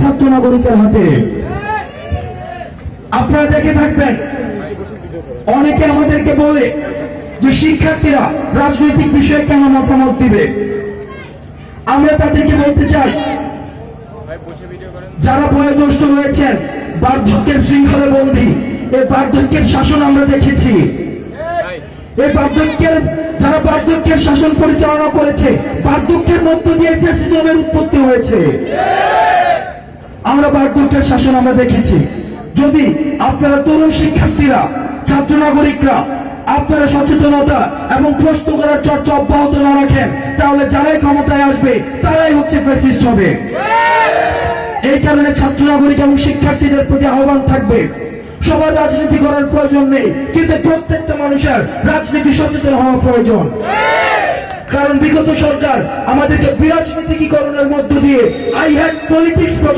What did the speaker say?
ছাত্র নাগরিকের হাতে। আপনারা দেখে থাকবেন, অনেকে আমাদেরকে বলে যে শিক্ষার্থীরা রাজনৈতিক বিষয়ে কেন মতামত দিবে? আমরা তাদেরকে বলতে চাই, যারা বয়োজ্যেষ্ঠ রয়েছেন, বার্ধক্যের শৃঙ্খলে বন্দী এই বার্ধক্যের শাসন আমরা দেখেছি। এই বার্ধক্যের, যারা বার্ধক্যের শাসন পরিচালনা করেছে, বার্ধক্যের মধ্য দিয়ে ফ্যাসিজমের উৎপত্তি হয়েছে। আমরা বার্ধক্যের শাসন আমরা দেখেছি। যদি আপনারা তরুণ শিক্ষার্থীরা, ছাত্র নাগরিকরা আপনারা সচেতনতা এবং প্রশ্ন করার চর্চা অব্যাহত না রাখেন, তাহলে যারাই ক্ষমতায় আসবে, তারাই হচ্ছে ফ্যাসিস্ট হবে। এই কারণে ছাত্র নাগরিক এবং শিক্ষার্থীদের প্রতি আহ্বান থাকবে। সবার রাজনীতি করার প্রয়োজন নেই, কিন্তু প্রত্যেকটা মানুষের রাজনীতি সচেতন হওয়া প্রয়োজন। কারণ বিগত সরকার আমাদেরকে বিরাজনীতিকরণের মধ্য দিয়ে আই হ্যাড পলিটিক্স